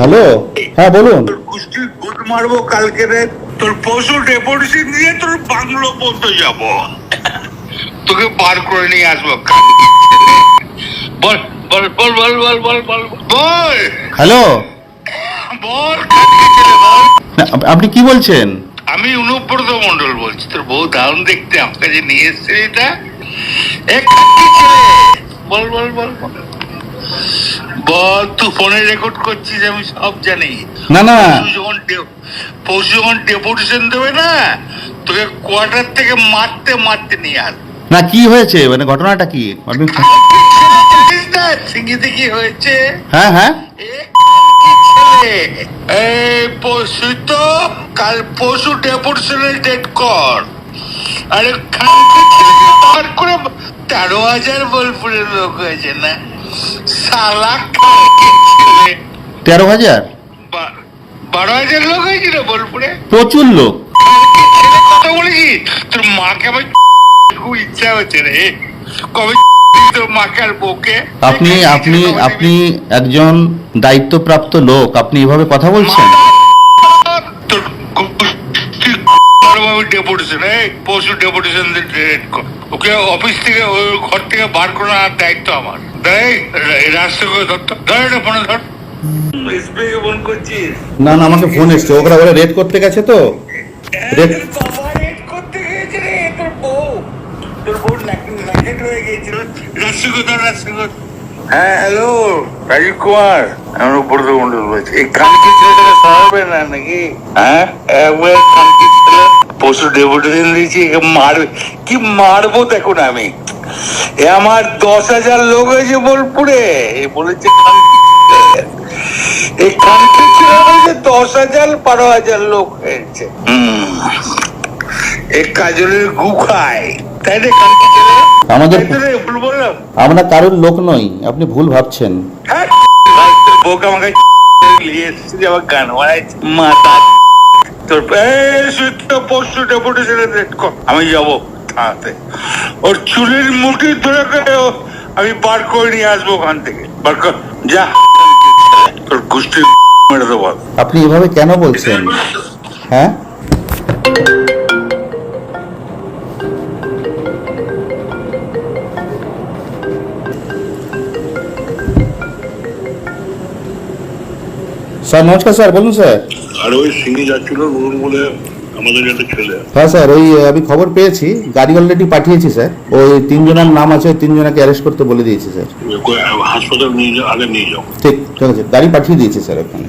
Hello? হ্যাঁ বলুন। মারবো কালকে রে। তোর পশু ডেপুটেশন দিয়ে তোর বাংলো পর্যন্ত যাব। তোকে বার করে নিয়ে আসব বল বল বল বল বল বল বল বল। হ্যালো? বল আপনি কি বলছেন? আমি অনুব্রত মন্ডল বলছি। তোর বউ দারুণ দেখতে। আমার কাছে নিয়ে এসছে এটা। বল বল বল বল। বল তুই ফোনে রেকর্ড করছিস আমি সব জানি। না না। যখন পরশু যখন ডেপুটেশন দেবে না তোকে কোয়ার্টার থেকে মারতে মারতে নিয়ে আস। না কি হয়েছে? মানে ঘটনাটা কি? আপনি সিঙ্গিতে কি হয়েছে। হ্যাঁ হ্যাঁ। এই পরশু তো কাল পরশু ডেপুটেশনের ডেট কর। আরে বার করে তেরো হাজার বোলপুরের লোক হয়েছে না? সালা তেরো হাজার? বারো হাজার লোক হয়েছিল বোলপুরে। প্রচুর লোক। কথা বলেছি? তোর মাকে আমার খুব ইচ্ছা হচ্ছে রে। কবে আপনি আপনি আপনি একজন দায়িত্বপ্রাপ্ত লোক আপনি এভাবে কথা বলছেন? ডেপুটেশন এই পশু ডেপুটেশন ওকে অফিস থেকে ওই ঘর থেকে বার করার দায়িত্ব আমার। দেখ রাস্তা করে ধর তো। এটা ফোনে ধর। ফোন করছিস না না আমাকে ফোন এসছে। ওরা ওরা রেড করতে গেছে তো। রেড করতে গিয়েছে রে তোর বউ। তোর বউ র্যাকেট হয়ে হ্যাঁ হ্যালো রাজীব কুমার। আমি উপরত মন্ডল বলছি। এই কানকি ছেলেটাকে সরাবে না নাকি? হ্যাঁ? একবার কানকি ছেলে? পশু ডেপুটেশন দিয়েছি মারবে। কি মারবো দেখুন আমি। এ আমার দশ হাজার লোক হয়েছে বোলপুরে। বলেছে এই ছেলে দশ হাজার বারো হাজার লোক হয়েছে। এই কাজলের গু খায়। তাই ছেলে আমাদের- ভুল বললাম। আমরা কারোর লোক নই আপনি ভুল ভাবছেন। হ্যাঁ, ভাই, তোর আমাকে নিয়ে এসেছি যে আমার গান বানাইছে মাতা তোর পরশু ডেপুটেশনে রেট কর। আমি যাব থানাতে। ওর চুলের মুঠি ধরে আমি বার করে নিয়ে আসব ওখান থেকে। বার কর। যা। তোর গোষ্ঠী মেরে দেবো। আপনি এভাবে কেন বলছেন? হ্যাঁ? স্যার নমস্কার স্যার বলুন স্যার। আর ওই সিঙ্গি যাচ্ছিল নুন বলে আমাদের একটা ছেলে। হ্যাঁ স্যার ওই আমি খবর পেয়েছি গাড়ি অলরেডি পাঠিয়েছি স্যার। ওই তিনজনের নাম আছে ওই তিনজনকে অ্যারেস্ট করতে বলে দিয়েছি স্যার। হাসপাতাল নিয়ে যাও আগে নিয়ে যাও। ঠিক ঠিক আছে গাড়ি পাঠিয়ে দিয়েছি স্যার ওখানে